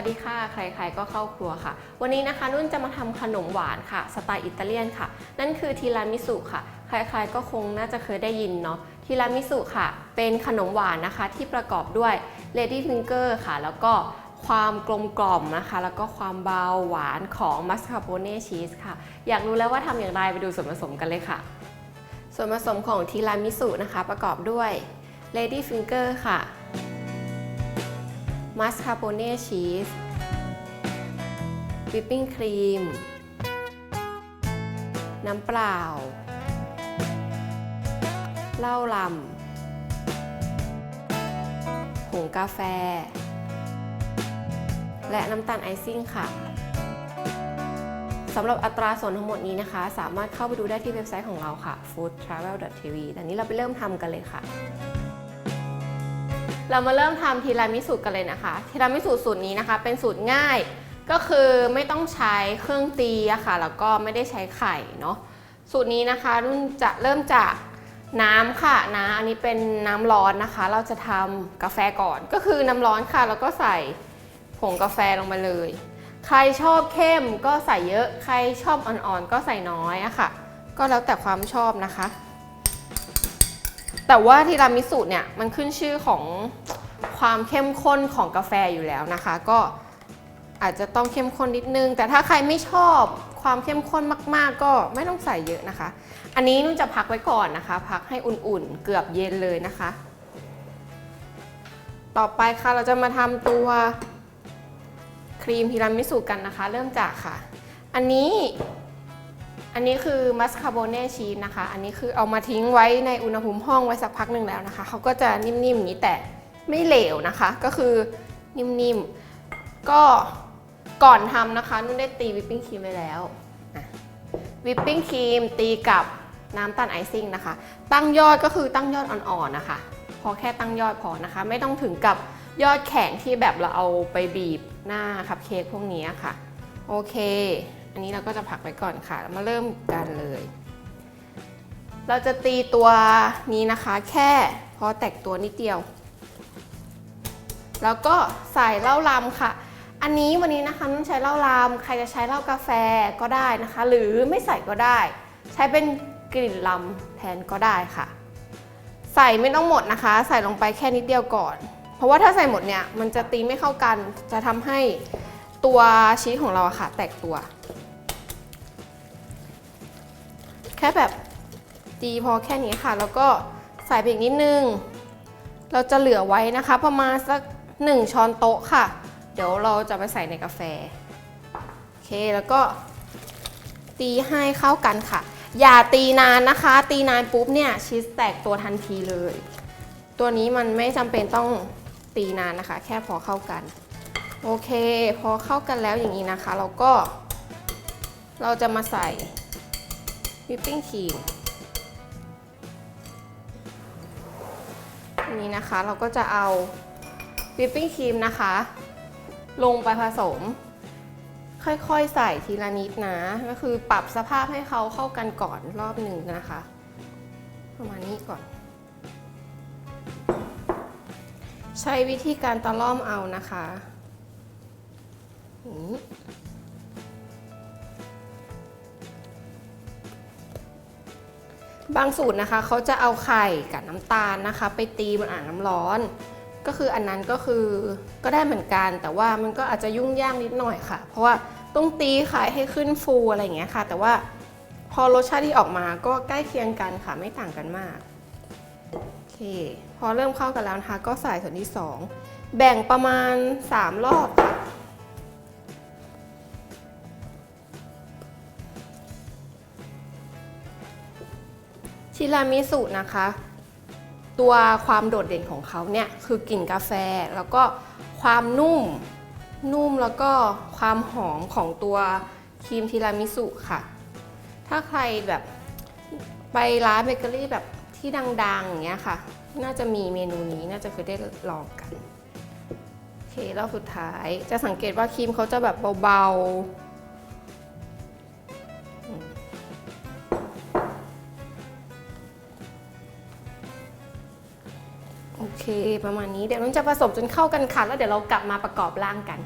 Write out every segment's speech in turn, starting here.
วัสดีค่ะ ใครๆก็เข้าครัวค่ะ วันนี้นะคะนุ่นจะมาทำขนมหวานค่ะ สไตล์อิตาเลียนค่ะ นั่นคือทีรามิสุค่ะ ใครๆก็คงน่าจะเคยได้ยินเนาะ ทีรามิสุค่ะ เป็นขนมหวานนะคะที่ประกอบด้วย Lady Finger ค่ะ แล้วก็ความกลมกล่อมนะคะ แล้วก็ความเบาหวานของมัสคาโปเน่ชีสค่ะ อยากรู้แล้วว่าทำอย่างไรไปดูส่วนผสมกันเลยค่ะ ส่วนผสมของทีรามิสุนะคะ ประกอบด้วย Lady Finger ค่ะ มัสคาโปเน่ชีสวิปปิ้งครีม น้ำเปล่า เหล้าลำผงกาแฟ และน้ำตาลไอซิ่งค่ะสำหรับอัตราส่วนทั้งหมดนี้นะคะ สามารถเข้าไปดูได้ที่เว็บไซต์ของเราค่ะ foodtravel.tv แต่นี้เราไปเริ่มทำกันเลยค่ะ เรามาเริ่มทำทีรามิสุกันเลยนะคะทีรามิสุสูตรนี้นะคะ เป็นสูตรง่าย ก็คือไม่ต้องใช้เครื่องตีอะค่ะแล้วก็ไม่ได้ใช้ไข่เนาะสูตรนี้นะคะรุ่นจะเริ่มจากน้ำค่ะนะอันนี้เป็นน้ำร้อนนะคะ เราจะทำกาแฟก่อน ก็คือน้ำร้อนค่ะ แล้วก็ใส่ผงกาแฟลงมาเลย ใครชอบเข้มก็ใส่เยอะ ใครชอบอ่อนๆก็ใส่น้อยอะค่ะ ก็แล้วแต่ความชอบนะคะ แต่ว่าทีรามิสุเนี่ยมันขึ้นชื่อของความเข้มข้นของกาแฟอยู่แล้วนะคะ ก็อาจจะต้องเข้มข้นนิดนึง แต่ถ้าใครไม่ชอบความเข้มข้นมาก ๆ ก็ไม่ต้องใส่เยอะนะคะ อันนี้นุ่นจะพักไว้ก่อนนะคะ พักให้อุ่นๆ เกือบเย็นเลยนะคะ ต่อไปค่ะเราจะมาทำตัวครีมทีรามิสุกันนะคะ เริ่มจากค่ะ อันนี้ อันนี้คือมัสคาโบเน่ชีสนะคะ อันนี้คือเอามาทิ้งไว้ในอุณหภูมิห้องไว้สักพักหนึ่งแล้วนะคะ เขาก็จะนิ่มๆอย่างนี้แต่ไม่เหลวนะคะ ก็คือนิ่มๆ ก็ก่อนทำนะคะนุ่นได้ตีวิปปิ้งครีมไปแล้วอะวิปปิ้งครีมตีกับน้ำตาลไอซิ่งนะคะ ตั้งยอดก็คือตั้งยอดอ่อนๆนะคะ พอแค่ตั้งยอดพอนะคะ ไม่ต้องถึงกับยอดแข็งที่แบบเราเอาไปบีบหน้าคัพเค้กพวกนี้ค่ะ โอเค อันนี้เราก็จะพักไว้ก่อนค่ะแล้วมาเริ่มกันเลย เราจะตีตัวนี้นะคะแค่พอแตกตัวนิดเดียว แล้วก็ใส่เหล้าลำค่ะ อันนี้วันนี้นะคะต้องใช้เหล้าลำใครจะใช้เหล้ากาแฟก็ได้นะคะ หรือไม่ใส่ก็ได้ ใช้เป็นกลิ่นลำแทนก็ได้ค่ะ ใส่ไม่ต้องหมดนะคะ ใส่ลงไปแค่นิดเดียวก่อน เพราะว่าถ้าใส่หมดเนี่ยมันจะตีไม่เข้ากันจะทำให้ตัวชีสของเราค่ะ แตกตัว แค่แบบตีพอแค่นี้ค่ะ แล้วก็ใส่ไปอีกนิดนึง เราจะเหลือไว้นะคะ ประมาณสัก 1 ช้อนโต๊ะค่ะ เดี๋ยวเราจะไปใส่ในกาแฟ โอเคแล้วก็ตีให้เข้ากันค่ะ อย่าตีนานนะคะ ตีนานปุ๊บเนี่ยชีสแตกตัวทันทีเลย ตัวนี้มันไม่จำเป็นต้องตีนานนะคะ แค่พอเข้ากัน โอเค พอเข้ากันแล้วอย่างนี้นะคะ เราก็เราจะมาใส่ วิปปิ้งครีมอันนี้นะคะเราก็จะเอาวิปปิ้งครีมนะคะ ลงไปผสม ค่อยๆใส่ทีละนิดนะ ก็คือปรับสภาพให้เขาเข้ากันก่อนรอบหนึ่งนะคะ ประมาณนี้ก่อน ใช้วิธีการตะล่อมเอานะคะ บางสูตรนะคะเขาจะเอาไข่กับน้ำตาลนะคะ ไปตีบนอ่างน้ำร้อน ก็คืออันนั้นก็คือก็ได้เหมือนกัน แต่ว่ามันก็อาจจะยุ่งยากนิดหน่อยค่ะ เพราะว่าต้องตีไข่ให้ขึ้นฟูอะไรอย่างเงี้ยค่ะ แต่ว่าพอรสชาติที่ออกมาก็ใกล้เคียงกันค่ะไม่ต่างกันมากโอเค พอเริ่มเข้ากันแล้วนะคะก็ใส่ส่วนที่ 2 แบ่งประมาณ 3 รอบค่ะ ชิรามิสุนะคะ ตัวความโดดเด่นของเขาเนี่ยคือกลิ่นกาแฟแล้วก็ความนุ่มนุ่มแล้วก็ความหอมของตัวครีมทีรามิสุค่ะ ถ้าใครแบบไปร้านเบเกอรี่แบบที่ดังๆอย่างเงี้ยค่ะ น่าจะมีเมนูนี้น่าจะเคยได้ลองกัน โอเครอบสุดท้ายจะสังเกตว่าครีมเขาจะแบบเบาๆ ประมาณนี้เดี๋ยวเราจะผสมจนเข้ากันค่ะ แล้วเดี๋ยวเรากลับมาประกอบร่างกัน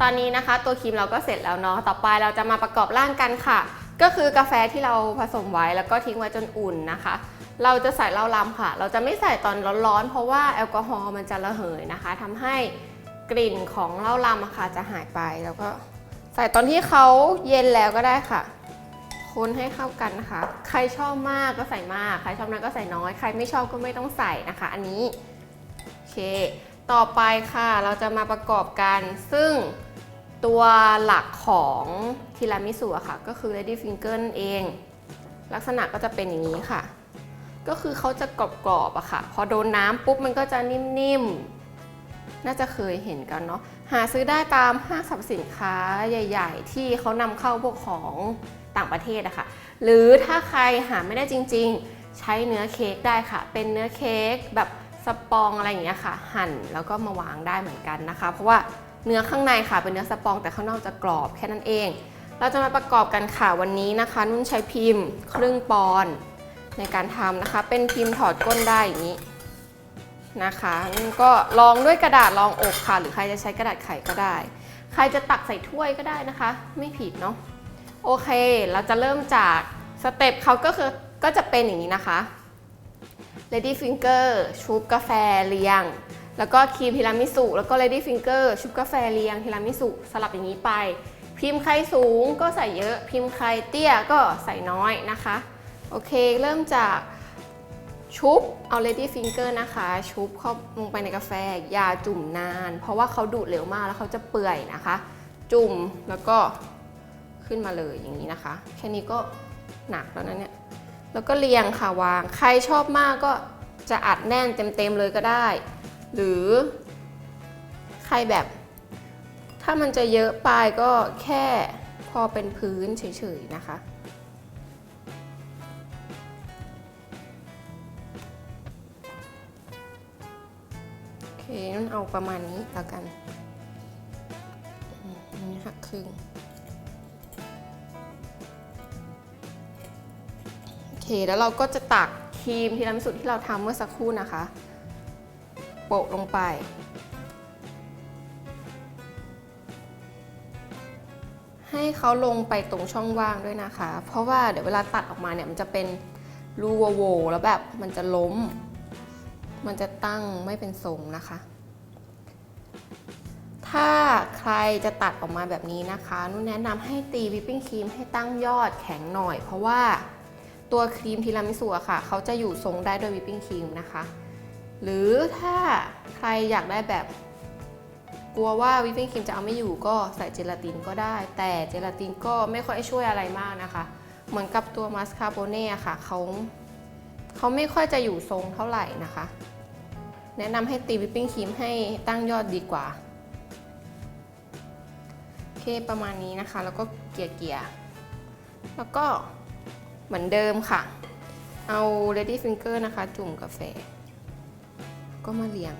ตอนนี้นะคะ ตัวครีมเราก็เสร็จแล้วเนาะต่อไปเราจะมาประกอบร่างกันค่ะ ก็คือกาแฟที่เราผสมไว้แล้วก็ทิ้งไว้จนอุ่นนะคะ เราจะใส่เหล้าลำค่ะ เราจะไม่ใส่ตอนร้อนๆเพราะว่าแอลกอฮอล์มันจะระเหยนะคะทำให้กลิ่นของเหล้าลำอะค่ะจะหายไปแล้วก็ใส่ตอนที่เขาเย็นแล้วก็ได้ค่ะ คนให้เข้ากันนะคะ ใครชอบมากก็ใส่มาก ใครชอบน้อยก็ใส่น้อย ใครไม่ชอบก็ไม่ต้องใส่นะคะ อันนี้ โอเค ต่อไปค่ะ เราจะมาประกอบกัน ซึ่งตัวหลักของทีรามิสุอะค่ะ ก็คือ Lady Finger นั่นเอง ลักษณะก็จะเป็นอย่างนี้ค่ะ ก็คือเขาจะกรอบๆอะค่ะ พอโดนน้ำปุ๊บมันก็จะนิ่มๆ น่าจะเคยเห็นกันเนาะ หาซื้อได้ตามห้างสรรพสินค้าใหญ่ ๆ ที่เขานำเข้าพวกของ ต่างประเทศอะค่ะ หรือถ้าใครหาไม่ได้จริง ๆ ใช้เนื้อเค้กได้ค่ะ เป็นเนื้อเค้กแบบสปองอะไรอย่างเงี้ยค่ะ หั่นแล้วก็มาวางได้เหมือนกันนะคะ เพราะว่าเนื้อข้างในค่ะเป็นเนื้อสปองแต่ข้างนอกจะกรอบแค่นั้นเอง เราจะมาประกอบกันค่ะวันนี้นะคะ นุ่นใช้พิมพ์ ครึ่งปอนในการทำนะคะ เป็นพิมพ์ถอดก้นได้อย่างนี้นะคะนุ่นก็ลองด้วยกระดาษรองอกค่ะ หรือใครจะใช้กระดาษไขก็ได้ ใครจะตักใส่ถ้วยก็ได้นะคะ ไม่ผิดเนาะ โอเค เราจะเริ่มจากสเต็ปเขาก็คือก็จะเป็นอย่างนี้นะคะ Lady Finger ชุบกาแฟเรียง แล้วก็ครีมทีรามิสุ แล้วก็ Lady Finger ชุบกาแฟเรียงทีรามิสุสลับอย่างนี้ไป พิมพ์ใครสูงก็ใส่เยอะ พิมพ์ใครเตี้ยก็ใส่น้อยนะคะ โอเค เริ่มจากชุบเอา Lady Finger นะคะ ชุบเข้าลงไปในกาแฟอย่าจุ่มนาน เพราะว่าเขาดูดเร็วมากแล้วเขาจะเปื่อยนะคะ จุ่มแล้วก็ ขึ้นมาเลยอย่างนี้นะคะ แค่นี้ก็หนักแล้วนะเนี่ยแล้วก็เรียงค่ะวาง ใครชอบมากก็จะอัดแน่นเต็มๆเลยก็ได้ หรือใครแบบ ถ้ามันจะเยอะไปก็แค่พอเป็นพื้นเฉยๆนะคะโอเคนั่นเอาประมาณนี้แล้วกันนนี้หักครึ่ง เค แล้วเราก็จะตักครีมทีรามิสุที่เราทำเมื่อสักครู่นะคะ โปะลงไป ให้เขาลงไปตรงช่องว่างด้วยนะคะ เพราะว่าเดี๋ยวเวลาตัดออกมาเนี่ยมันจะเป็นรูโว่ๆแล้วแบบมันจะล้ม มันจะตั้งไม่เป็นทรงนะคะ ถ้าใครจะตัดออกมาแบบนี้นะคะ นุ่นแนะนำให้ตีวิปปิ้งครีมให้ตั้งยอดแข็งหน่อย เพราะว่า ตัวครีมทีรามิสุอะค่ะ เขาจะอยู่ทรงได้ด้วยวิปปิ้งครีมนะคะ หรือถ้าใครอยากได้แบบกลัวว่าวิปปิ้งครีมจะเอาไม่อยู่ก็ใส่เจลาตินก็ได้ แต่เจลาตินก็ไม่ค่อยช่วยอะไรมากนะคะ เหมือนกับตัวมัสคาโปเน่ค่ะเขาเขาไม่ค่อยจะอยู่ทรงเท่าไหร่นะคะ แนะนำให้ตีวิปปิ้งครีมให้ตั้งยอดดีกว่าโอเคประมาณนี้นะคะ แล้วก็เกียร์เกียร์แล้วก็ เหมือนเดิมค่ะ เอา Lady Finger นะคะ จุ่มกาแฟ ก็มาเรียง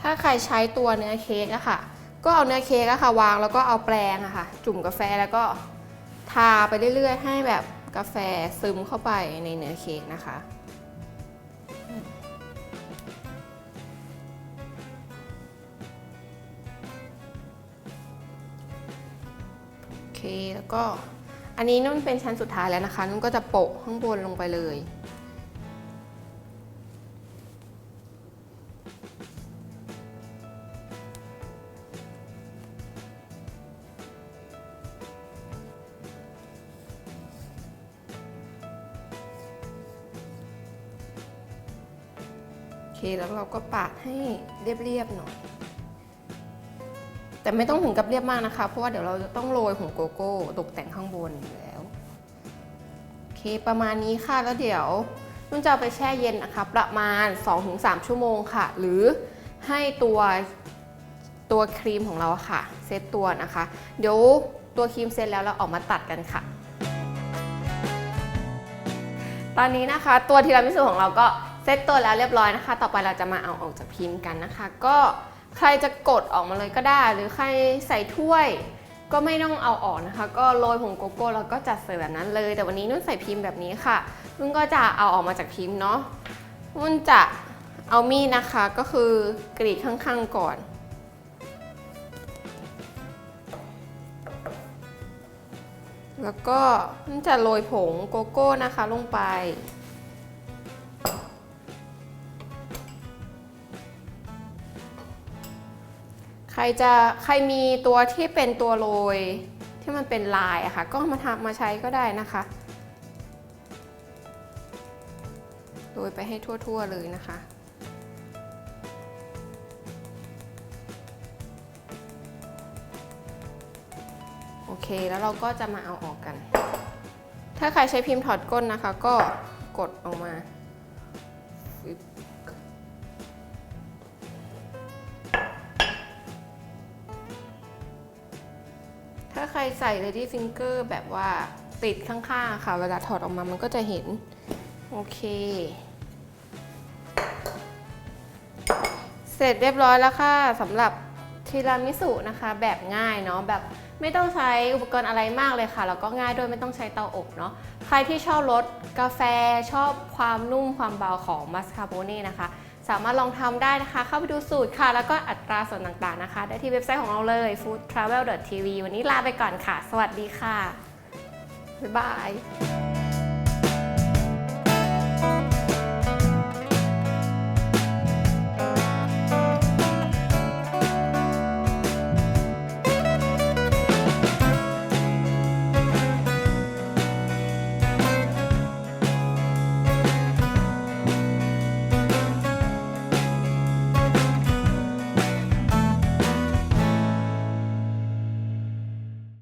ถ้าใครใช้ตัวเนื้อเค้กอะค่ะ ก็เอาเนื้อเค้กอะค่ะ วางแล้วก็เอาแปรงอะค่ะ จุ่มกาแฟแล้วก็ทาไปเรื่อยๆ ให้แบบกาแฟซึมเข้าไปในเนื้อเค้กนะคะ แล้วก็อันนี้นุ่นเป็นชั้นสุดท้ายแล้วนะคะ นุ่นก็จะโปะข้างบนลงไปเลย โอเค แล้วเราก็ปาดให้เรียบๆหน่อย แต่ไม่ต้องถึงกับเรียบมากนะคะ เพราะว่าเดี๋ยวเราจะต้องโรยผงโกโก้ตกแต่งข้างบนอยู่แล้วโอเคประมาณนี้ค่ะแล้วเดี๋ยวนุ่นจะเอาไปแช่เย็นนะคะประมาณ 2-3 ชั่วโมงค่ะ หรือให้ตัวตัวครีมของเราค่ะ เซตตัวนะคะ เดี๋ยวตัวครีมเซตแล้วเราออกมาตัดกันค่ะ ตอนนี้นะคะ ตัวทีรามิสุของเราก็เซตตัวแล้วเรียบร้อยนะคะ ต่อไปเราจะมาเอาออกจากพิมพ์กันนะคะ ก็ ใครจะกดออกมาเลยก็ได้ หรือใครใส่ถ้วย ก็ไม่ต้องเอาออกนะคะ ก็โรยผงโกโก้แล้วก็จัดเสิร์ฟแบบนั้นเลย แต่วันนี้นุ่นใส่พิมพ์แบบนี้ค่ะนุ่นก็จะเอาออกมาจากพิมพ์เนาะนุ่นจะเอามีดนะคะ ก็คือกรีดข้างๆก่อนแล้วก็นุ่นจะโรยผงโกโก้นะคะลงไป รจะใครมีตัวที่เป็นตัวโรยที่มันเป็นลายอะค่ะ ก็มาทำมาใช้ก็ได้นะคะโรยไปให้ทั่ว ๆ เลยนะคะ โอเคแล้วเราก็จะมาเอาออกกัน ถ้าใครใช้พิมพ์ถอดก้นนะคะ ก็กดออกมาฟึบถ้า ใครใส่ Lady Finger แบบว่าติดข้างๆค่ะ เวลาถอดออกมามันก็จะเห็น โอเค เสร็จเรียบร้อยแล้วค่ะสำหรับทีรามิสุนะคะ แบบง่ายเนาะแบบไม่ต้องใช้อุปกรณ์อะไรมากเลยค่ะแล้วก็ง่ายด้วยไม่ต้องใช้เตาอบเนาะใครที่ชอบรสกาแฟชอบความนุ่มความเบาของมัสคาโปเน่นะคะ สามารถลองทำได้นะคะ เข้าไปดูสูตรค่ะ แล้วก็อัตราส่วนต่างๆนะคะ ได้ที่เว็บไซต์ของเราเลย foodtravel.tv วันนี้ลาไปก่อนค่ะ สวัสดีค่ะ บ๊ายบาย